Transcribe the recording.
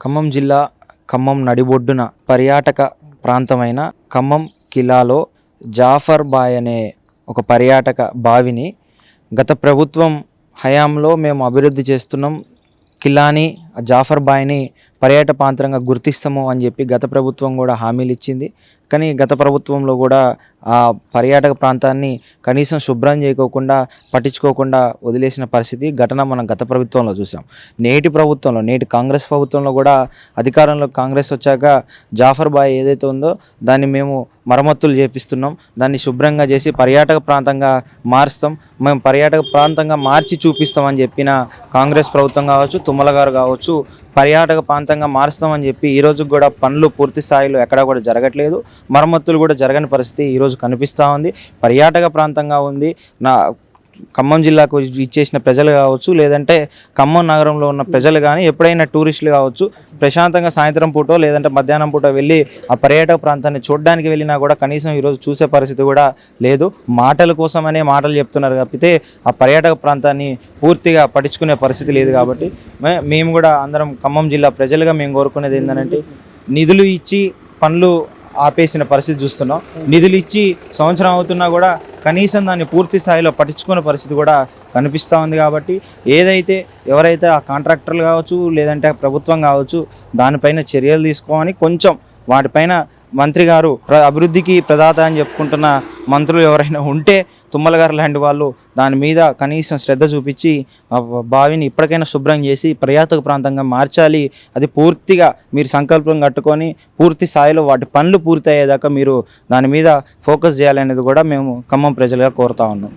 ఖమ్మం జిల్లా ఖమ్మం నడిబొడ్డున పర్యాటక ప్రాంతమైన ఖమ్మం కిలాలో జాఫర్ బాయ్ అనే ఒక పర్యాటక బావిని గత ప్రభుత్వం హయాంలో మేము అభివృద్ధి చేస్తున్నాం. కిలాని ఆ జాఫర్ బాయ్ని పర్యాటక ప్రాంతంగా గుర్తిస్తాము అని చెప్పి గత ప్రభుత్వం కూడా హామీలు ఇచ్చింది. కానీ గత ప్రభుత్వంలో కూడా ఆ పర్యాటక ప్రాంతాన్ని కనీసం శుభ్రం చేయకోకుండా పట్టించుకోకుండా వదిలేసిన పరిస్థితి ఘటన మనం గత ప్రభుత్వంలో చూసాం. నేటి ప్రభుత్వంలో నేటి కాంగ్రెస్ ప్రభుత్వంలో కూడా అధికారంలో కాంగ్రెస్ వచ్చాక జాఫర్ బాయ్ ఏదైతే ఉందో దాన్ని మేము మరమ్మతులు చేపిస్తున్నాం. దాన్ని శుభ్రంగా చేసి పర్యాటక ప్రాంతంగా మారుస్తాం. మేము పర్యాటక ప్రాంతంగా మార్చి చూపిస్తామని చెప్పిన కాంగ్రెస్ ప్రభుత్వం కావచ్చు తుమ్మల గారు కావచ్చు పర్యాటక ప్రాంతంగా మారుస్తామని చెప్పి ఈ రోజు కూడా పనులు పూర్తి స్థాయిలో ఎక్కడా కూడా జరగట్లేదు. మరమ్మతులు కూడా జరగని పరిస్థితి ఈరోజు కనిపిస్తూ ఉంది. పర్యాటక ప్రాంతంగా ఉంది. నా ఖమ్మం జిల్లాకు ఇచ్చేసిన ప్రజలు కావచ్చు లేదంటే ఖమ్మం నగరంలో ఉన్న ప్రజలు కానీ ఎప్పుడైనా టూరిస్టులు కావచ్చు ప్రశాంతంగా సాయంత్రం పూట లేదంటే మధ్యాహ్నం పూట వెళ్ళి ఆ పర్యాటక ప్రాంతాన్ని చూడడానికి వెళ్ళినా కూడా కనీసం ఈరోజు చూసే పరిస్థితి కూడా లేదు. మాటల కోసమనే మాటలు చెప్తున్నారు తప్పితే ఆ పర్యాటక ప్రాంతాన్ని పూర్తిగా పట్టించుకునే పరిస్థితి లేదు కాబట్టి మే- మేము కూడా అందరం ఖమ్మం జిల్లా ప్రజలుగా మేము కోరుకునేది ఏంటంటే నిధులు ఇచ్చి పనులు ఆపేసిన పరిస్థితి చూస్తున్నాం. నిధులు ఇచ్చి సంవత్సరం అవుతున్నా కూడా కనీసం దాన్ని పూర్తి స్థాయిలో పట్టించుకునే పరిస్థితి కూడా కనిపిస్తూ ఉంది కాబట్టి ఏదైతే ఎవరైతే ఆ కాంట్రాక్టర్లు కావచ్చు లేదంటే ప్రభుత్వం కావచ్చు దానిపైన చర్యలు తీసుకోమని కొంచెం వాటిపైన మంత్రి గారు ప్ర అభివృద్ధికి ప్రదాత అని చెప్పుకుంటున్న మంత్రులు ఎవరైనా ఉంటే తుమ్మల గారు లాంటి వాళ్ళు దాని మీద కనీసం శ్రద్ధ చూపించి ఆ బావిని ఇప్పటికైనా శుభ్రం చేసి పర్యాటక ప్రాంతంగా మార్చాలి. అది పూర్తిగా మీరు సంకల్పం కట్టుకొని పూర్తి స్థాయిలో వాటి పనులు పూర్తి అయ్యేదాకా మీరు దాని మీద ఫోకస్ చేయాలనేది కూడా మేము ఖమ్మం ప్రజలుగా కోరుతా ఉన్నాం.